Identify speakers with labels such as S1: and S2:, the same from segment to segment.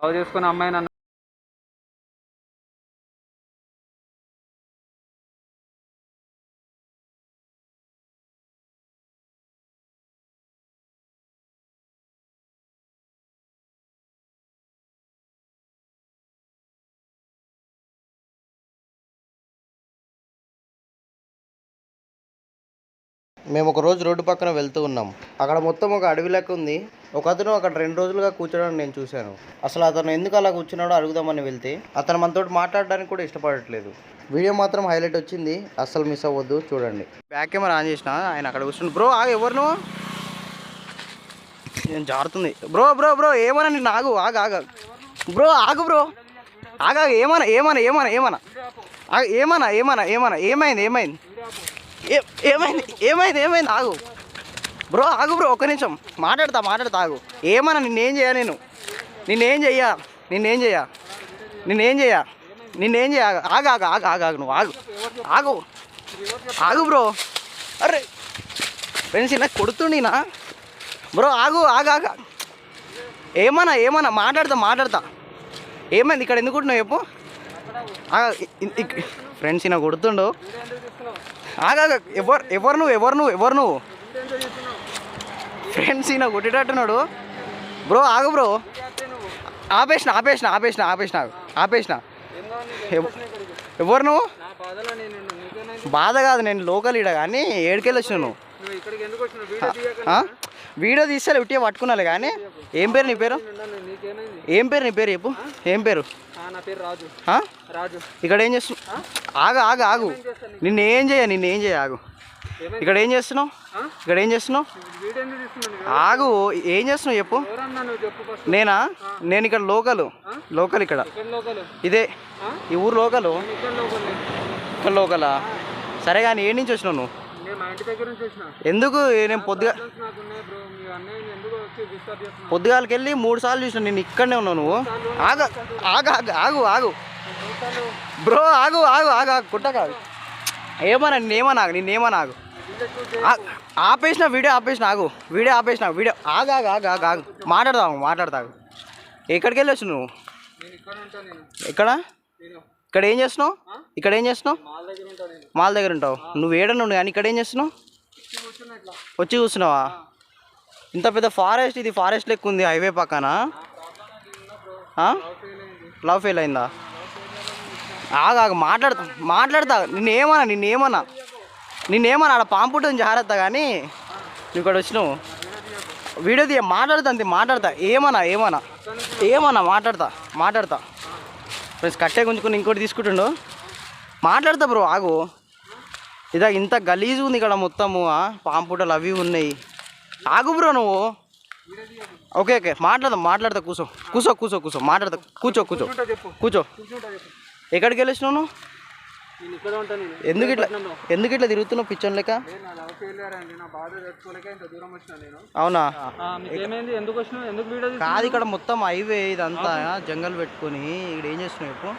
S1: Love చేసుకున్న అమ్మాయి నన్ను
S2: మేము ఒక రోజు రోడ్డు పక్కన వెళ్తూ ఉన్నాం. అక్కడ మొత్తం ఒక అడవి లెక్క ఉంది. ఒక అతను అక్కడ రెండు రోజులుగా కూర్చోవడం నేను చూశాను. అసలు అతను ఎందుకు అలా కూర్చున్నాడో అడుగుదామని వెళ్తే అతను మనతో మాట్లాడడానికి కూడా ఇష్టపడట్లేదు. వీడియో మాత్రం హైలైట్ వచ్చింది. అస్సలు మిస్ అవ్వద్దు. చూడండి. బ్యాక్ కెమెరా ఆన్ చేసిన? ఆయన అక్కడ కూర్చుని బ్రో ఆగు ఎవరు నువ్వు? నేను జారుతుంది? బ్రో బ్రో బ్రో ఏమన్నా నేను ఆగు ఆగు ఆగ. బ్రో ఆగు బ్రో. ఆగా ఏమన్నా ఏమన్నా ఏమన్నా ఏమన్నా. ఏమన్నా ఏమన్నా ఏమన్నా ఏమైంది ఏమైంది? ఏమైంది? ఏమైంది? ఏమైంది? ఆగు. బ్రో ఆగు బ్రో ఒక్క నిమిషం. మాట్లాడతా మాట్లాడతా ఆగు. ఏమన్నా నిన్నేం చేయ నేను? నిన్నేం చెయ్యా? నిన్నేం చెయ్యా? నిన్నేం చెయ్యా? నిన్నేం చేయ ఆగు ఆగు ఆగు ఆగు ఆగు నువ్వు ఆగు. ఆగు. ఆగు బ్రో. అరే! ఫ్రెండ్స్ ఇలా కొడుతుండినా బ్రో ఆగు ఆగు ఆగు. ఏమన్నా ఏమన్నా మాట్లాడతా మాట్లాడతా. ఏమైంది? ఇక్కడ ఎందుకుంటున్నావు చెప్పు. ఫ్రెండ్స్ ఈయన కొడుతుండు. ఎవరు ఎవరు నువ్వు ఎవరు నువ్వు ఎవరు నువ్వు? ఫ్రెండ్స్ ఈయన కొట్టేటట్టున్నాడు. బ్రో ఆగు బ్రో ఆపేసిన ఆపేసిన ఆపేసిన ఆపేసిన. ఆపేసిన. ఎవ- ఎవరు నువ్వు? బాధ కాదు నేను లోకల్ ఈడ కానీ ఏడుకెళ్ళి వచ్చినావు నువ్వు.
S1: వీడియో
S2: తీస్తే ఉట్టిగా పట్టుకున్నాలే కానీ. ఏం పేరు నీ పేరు? ఏం పేరు నీ పేరు చెప్పు? ఏం పేరు?
S1: ఆ, నా పేరు రాజు? రాజు.
S2: ఇక్కడ ఏం చేస్తున్నావు ఆగు ఆగు ఆగు. నిన్ను ఏం చేయ నిన్ను ఏం చేయ ఆగు? ఇక్కడ ఏం చేస్తున్నావు? ఇక్కడ ఏం చేస్తున్నావు? ఆగు ఏం చేస్తున్నావు చెప్పు. నేనా? నేను ఇక్కడ లోకల్. లోకల్ ఇక్కడ. ఇదే? ఈ ఊరు లోకల్.
S1: ఇక్కడ లోకల్?
S2: సరే కానీ ఏ నుంచి వచ్చినావు నువ్వు? ఎందుకు? నేను పొద్దుగా పొద్దుగాలకి వెళ్ళి మూడు సార్లు చూసిన నేను ఇక్కడనే ఉన్నావు నువ్వు. ఆగు ఆగు ఆగు ఆగు ఆగు. బ్రో ఆగు ఆగు ఆగు ఆగు కుట్టక ఏమన్నా నేనేమన్నా ఆగు నేనేమన్నా ఆగు ఆపేసిన వీడియో ఆపేసిన ఆగు. వీడియో ఆపేసిన వీడియో. ఆగు ఆగు ఆగు ఆగు ఆగు. మాట్లాడతావు మాట్లాడతావు ఎక్కడికి వెళ్ళొచ్చు నువ్వు ఎక్కడ? ఇక్కడ ఏం చేస్తున్నావు? ఇక్కడ ఏం చేస్తున్నావు?
S1: మాల్ దగ్గర
S2: ఉంటావు. నువ్వు ఏడన్నా ఉండు కానీ ఇక్కడ ఏం చేస్తున్నావు?
S1: వచ్చి
S2: కూర్చున్నావా? ఇంత పెద్ద ఫారెస్ట్ ఇది ఫారెస్ట్ లెక్క ఉంది హైవే పక్కన? లవ్ ఫెయిల్ అయిందా? ఆగు మాట్లాడతా మాట్లాడతా. నిన్న నిన్నేమన్నా నిన్నేమన్నా. నిన్నేమన్నా ఆడ పాంపు ఉంటుంది జాగ్రత్త కానీ నువ్వు ఇక్కడ వచ్చినావు. వీడియో తీయ మాట్లాడతా అంతే మాట్లాడతా. ఏమన్నా ఏమన్నా. ఏమన్నా మాట్లాడతా మాట్లాడతా. ఫ్రెండ్స్ కట్టే గుంజుకుని ఇంకోటి తీసుకుంటుండు. మాట్లాడతా బ్రో ఆగు. ఇదా ఇంత గలీజు ఉంది ఇక్కడ మొత్తము పాంపుటలు అవి ఉన్నాయి. ఆగు బ్రో నువ్వు. ఓకే ఓకే మాట్లాడదాం మాట్లాడతా కూర్చో కూర్చో కూర్చో కూర్చో మాట్లాడతా. కూర్చో కూర్చో కూర్చో ఎక్కడికి
S1: నేను
S2: ఎందుకు ఇట్లా ఎందుకు ఇట్లా తిరుగుతున్నావు పిచ్చోన్ లెక్క? అవునా?
S1: మీకేమైంది? ఎందుకు వచ్చినావు? ఎందుకు వీడియో
S2: కాదు ఇక్కడ మొత్తం హైవే ఇదంతా జంగల్ పెట్టుకొని ఇక్కడ ఏం చేస్తున్నావు చెప్పు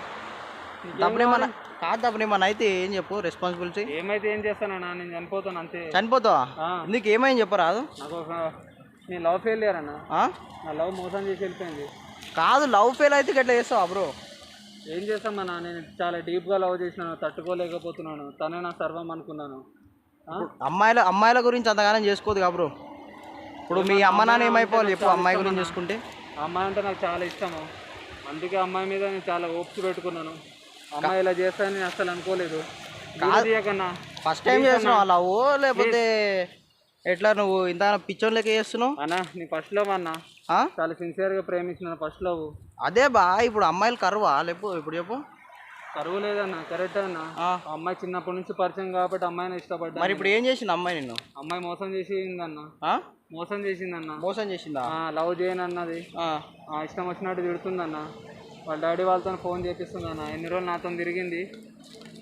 S2: తప్పునేమన్నా కాదు తప్పునేమన్నా అయితే ఏం చెప్పు రెస్పాన్సిబిలిటీ
S1: ఏమైతే ఏం చేస్తానన్నా నేను చనిపోతాను అంతే.
S2: చనిపోతావా. ఎందుకు ఏమైంది చెప్పరాదు
S1: నాకు నేను లవ్ ఫెయిలియర్ అన్న? నా లవ్ మోసం చేసి వెళ్ళిపోయింది.
S2: కాదు లవ్ ఫెయిల్ అయితే ఇట్లా చేస్తావా బ్రో
S1: ఏం చేస్తామన్నా నేను చాలా డీప్గా లవ్ చేసినాను తట్టుకోలేకపోతున్నాను. తనే నా సర్వం అనుకున్నాను?
S2: అమ్మాయిల అమ్మాయిల గురించి అంతగానం చేసుకోదు కదా బ్రో. ఇప్పుడు మీ అమ్మ నాన్న ఏమైపోవాలి చెప్పు అమ్మాయి గురించి చూసుకుంటే?
S1: అమ్మాయి అంటే నాకు చాలా ఇష్టము. అందుకే అమ్మాయి మీద నేను చాలా ఓప్స్ పెట్టుకున్నాను. అమ్మాయి ఇలా చేస్తానని నేను అసలు అనుకోలేదు.
S2: ఫస్ట్ టైం చేస్తున్నావు అలా ఓ లేకపోతే ఎట్లా నువ్వు ఇంత పిచ్చోన్ లెక్క చేస్తున్నావు?
S1: అన్న నీ ఫస్ట్ లవ్ అన్న? చాలా సిన్సియర్గా ప్రేమించిన ఫస్ట్ లవ్
S2: అదే బా ఇప్పుడు అమ్మాయిలు కరువా? లేపు ఇప్పుడు చెప్పు.
S1: కరువు లేదన్న కరెక్ట్ అన్న.
S2: ఆ.
S1: అమ్మాయి చిన్నప్పటి నుంచి పరిచయం కాబట్టి అమ్మాయిని ఇష్టపడ్డా
S2: మరి ఇప్పుడు ఏం చేసింది అమ్మాయి నిన్ను?
S1: అమ్మాయి మోసం చేసిందన్న.
S2: ఆ?
S1: మోసం చేసిందన్న.
S2: మోసం చేసిందా?
S1: లవ్ చేయను అన్నది
S2: ఆ.
S1: ఆ, ఇష్టం వచ్చినట్టు తిడుతుందన్న. వాళ్ళ డాడీ వాళ్ళతో ఫోన్ చేపిస్తుందన్న. ఎన్ని రోజులు నాతో తిరిగింది?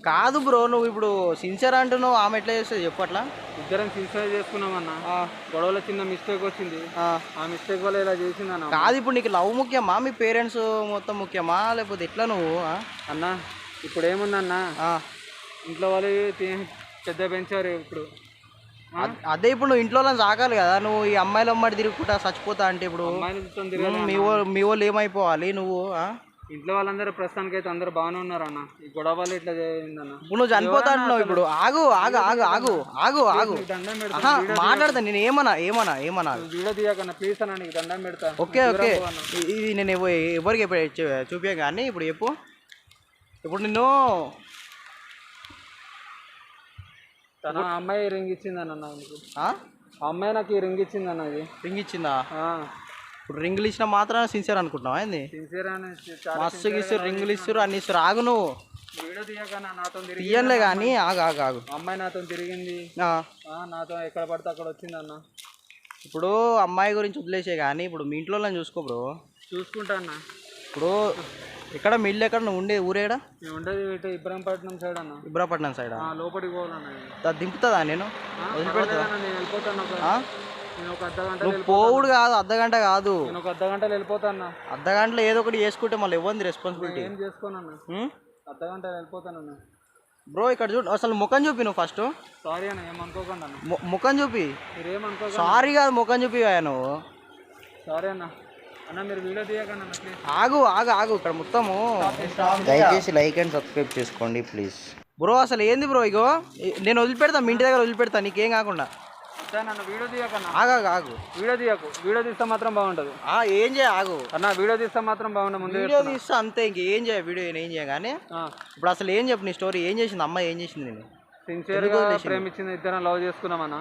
S2: కాదు బ్రో నువ్వు ఇప్పుడు సిన్సియర్ అంటున్నావు ఆమె ఎట్లా చేస్తుంది చెప్పు అట్లా.
S1: ఇద్దరం సిన్సియర్ చేసుకున్నామన్న. గొడవలో చిన్న మిస్టేక్ వచ్చింది.
S2: ఆ.
S1: మిస్టేక్ వల్ల ఇలా చేసిందన్న
S2: కాదు ఇప్పుడు నీకు లవ్ ముఖ్యమా? మీ పేరెంట్స్ మొత్తం ముఖ్యమా? లేకపోతే ఎట్లా నువ్వు?
S1: అన్న ఇప్పుడు ఏముందన్న. ఇంట్లో వాళ్ళు పెద్ద పెంచారు ఇప్పుడు.
S2: అద్- ఇప్పుడు నువ్వు ఇంట్లో వాళ్ళని సాకాలి కదా. నువ్వు ఈ అమ్మాయిలు అమ్మాయి తిరుగుకుంటా చచ్చిపోతా అంటే ఇప్పుడు మీ వాళ్ళు మీ వాళ్ళు ఏమైపోవాలి నువ్వు?
S1: ఇంట్లో వాళ్ళందరూ ప్రస్తుతానికి అయితే అందరూ బాగానే ఉన్నారు అన్న ఈ గొడవలు ఇట్లా చేయిందన్న
S2: ఇప్పుడు నువ్వు చనిపోతా అంటున్నావు ఇప్పుడు. ఆగు ఆగు ఆగు ఆగు ఆగు ఆగు.
S1: నీకు దండం పెడతా
S2: ఆహా, మాట్లాడతా నేను ఏమన్నా ఏమన్నా ఏమన్నా.
S1: వీడియో తీయకన్నా ప్లీజ్ అన్న నీకు దండం పెడతా.
S2: Okay okay. ఇ- ఇది నేను ఎవ- ఎవరికి ఎప్పుడు చూపించా కానీ ఇప్పుడు చెప్పు. ఇప్పుడు నిన్ను
S1: తన అమ్మాయి రింగ్ ఇచ్చిందన్న నాకు.
S2: ఆ?
S1: ఆ అమ్మాయి నాకు ఈ రింగ్ ఇచ్చిందన్న ఇది
S2: రింగ్ ఇచ్చిందా? ఇప్పుడు రింగులు ఇచ్చిన మాత్రం సిన్సియర్ అనుకుంటున్నావా ఏంది? మస్తు ఇస్తారు రింగులు ఇస్తారు అన్ని ఇస్తారు ఆగు నువ్వు.
S1: వీడియో నాతో తిరిగి
S2: తీయనులే కానీ ఆగు ఆగు ఆగు.
S1: అమ్మాయి నాతో తిరిగింది. నాతో ఎక్కడ పడితే అక్కడ వచ్చిందన్న.
S2: ఇప్పుడు అమ్మాయి గురించి వదిలేసే కానీ ఇప్పుడు మీ ఇంట్లో చూసుకో బ్రో.
S1: చూసుకుంటా అన్న.
S2: ఇప్పుడు ఎక్కడ మీ ఇల్లు ఎక్కడ? నువ్వు ఉండే ఊరేడా
S1: ఉండేది ఇటు ఇబ్రాహీంపట్నం సైడ్ అన్న.
S2: ఇబ్రాపట్నం సైడ్
S1: ఆ, లోపలికి పోవాలన్న.
S2: దింపుతుందా నేను? వదిలిపెడతా నువ్వు పోవుడు కాదు అర్ధ గంట కాదు.
S1: నేను ఒక అర్ధ గంటలో వెళ్ళిపోతాను?
S2: అర్ధ గంటలో ఏదో ఒకటి చేసుకుంటే మళ్ళీ ఇవ్వండి రెస్పాన్సిబిలిటీ
S1: ఏం చేసుకోనన్న? అర్ధ గంట వెళ్ళిపోతానన్న.
S2: బ్రో ఇక్కడ చూడు అసలు ముఖం చూపి నువ్వు ఫస్ట్
S1: సారీ అన్న ఏమనుకోకండి
S2: ము- ముఖం చూపి.
S1: మీరు ఏమనుకోకండి
S2: సారీ కాదు ముఖం చూపి నువ్వు.
S1: సారీ అన్న. అన్న మీరు వీడియో తీయకండి అన్న ప్లీజ్
S2: ఆగు ఆగు ఆగు ఇక్కడ మొత్తము. దయచేసి లైక్ అండ్ సబ్స్క్రైబ్ చేసుకోండి ప్లీజ్ బ్రో అసలు ఏంది బ్రో ఇగో? నేను వదిలిపెడతా మీ ఇంటి దగ్గర వదిలిపెడతా నీకేం కాకుండా.
S1: నన్ను వీడియో తీయకన్నా?
S2: ఆగు ఆగు
S1: వీడియో తీయకు. వీడియో తీస్తే మాత్రం బాగుంటుంది.
S2: ఆ, ఏం చేయ ఆగు.
S1: అన్న వీడియో తీస్తే మాత్రం బాగుంటుంది ముందే
S2: వీడియో తీస్తా అంతే ఇంకేం చేయ వీడియో ఏం చేయ కానీ ఇప్పుడు అసలు ఏం చెప్పు నీ స్టోరీ ఏం చేసింది? అమ్మాయి ఏం చేసింది నేను
S1: సిన్సియర్గా ప్రేమించింది ఇద్దరం లవ్ చేసుకున్నామన్న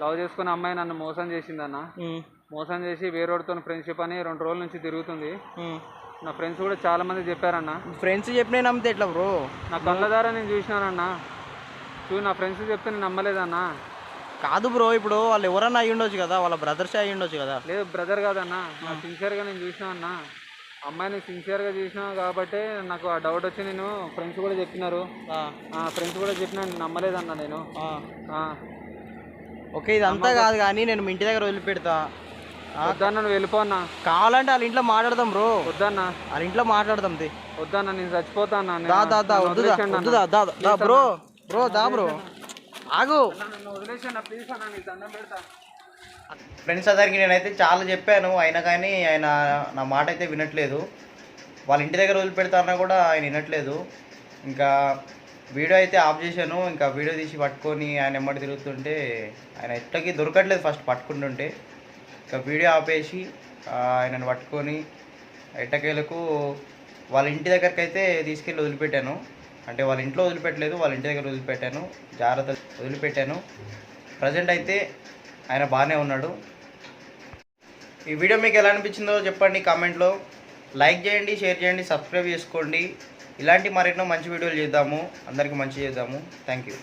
S1: లవ్ చేసుకున్న అమ్మాయి నన్ను మోసం చేసిందన్న మోసం చేసి వేరేవాడితో ఫ్రెండ్షిప్ అని రెండు రోజుల నుంచి తిరుగుతుంది. నా ఫ్రెండ్స్ కూడా చాలా మంది చెప్పారన్న.
S2: ఫ్రెండ్స్ చెప్పిన నమ్మితే ఎట్లా బ్రో
S1: నా కళ్ళ ద్వారా నేను చూసినానన్న. చూసి నా ఫ్రెండ్స్ చెప్తే నేను నమ్మలేదన్న.
S2: కాదు బ్రో ఇప్పుడు వాళ్ళు ఎవరన్నా అయ్యి ఉండొచ్చు కదా వాళ్ళ బ్రదర్స్ అయ్యి ఉండొచ్చు కదా.
S1: లేదు బ్రదర్ కాదన్న. నా సిన్సియర్గా నేను చూసినా అన్న. అమ్మాయిని సిన్సియర్గా చూసినా కాబట్టి నాకు ఆ డౌట్ వచ్చి నేను ఫ్రెండ్స్ కూడా చెప్పినారు. ఫ్రెండ్స్ కూడా చెప్పినా నేను నమ్మలేదన్న నేను. ఆ.
S2: ఓకే ఇదంతా కాదు కానీ నేను మీ ఇంటి దగ్గర వదిలిపెడతా.
S1: వద్దన్న నువ్వు వెళ్ళిపో అన్న.
S2: కావాలంటే వాళ్ళ ఇంట్లో మాట్లాడదాం బ్రో.
S1: వద్దన్న.
S2: వాళ్ళ ఇంట్లో మాట్లాడదాం
S1: వద్దన్న నేను చచ్చిపోతా అన్న.
S2: బ్రో బ్రో దా బ్రో. ఆగు. ఫ్రెండ్స్ అందరికి నేనైతే చాలా చెప్పాను అయినా కానీ ఆయన నా మాట అయితే వినట్లేదు. వాళ్ళ ఇంటి దగ్గర వదిలిపెడతారన్నా కూడా ఆయన వినట్లేదు. ఇంకా వీడియో అయితే ఆఫ్ చేశాను ఇంకా వీడియో తీసి పట్టుకొని ఆయన ఎమ్మడి తిరుగుతుంటే ఆయన ఎట్లకి దొరకట్లేదు ఫస్ట్ పట్టుకుంటుంటే. ఇంకా వీడియో ఆపేసి ఆయనను పట్టుకొని ఎట్టకేలకు వాళ్ళ ఇంటి దగ్గరికి అయితే తీసుకెళ్ళి వదిలిపెట్టాను. అంటే వాళ్ళ ఇంట్లో వదిలిపెట్టలేదు వాళ్ళ ఇంటి దగ్గర వదిలిపెట్టాను జాగ్రత్త వదిలిపెట్టాను. ప్రజెంట్ అయితే ఆయన బాగానే ఉన్నాడు. ఈ వీడియో మీకు ఎలా అనిపించిందో చెప్పండి కామెంట్లో. లైక్ చేయండి షేర్ చేయండి సబ్స్క్రైబ్ చేసుకోండి. ఇలాంటి మరెన్నో మంచి వీడియోలు చేద్దాము. అందరికీ మంచి చేద్దాము. Thank you.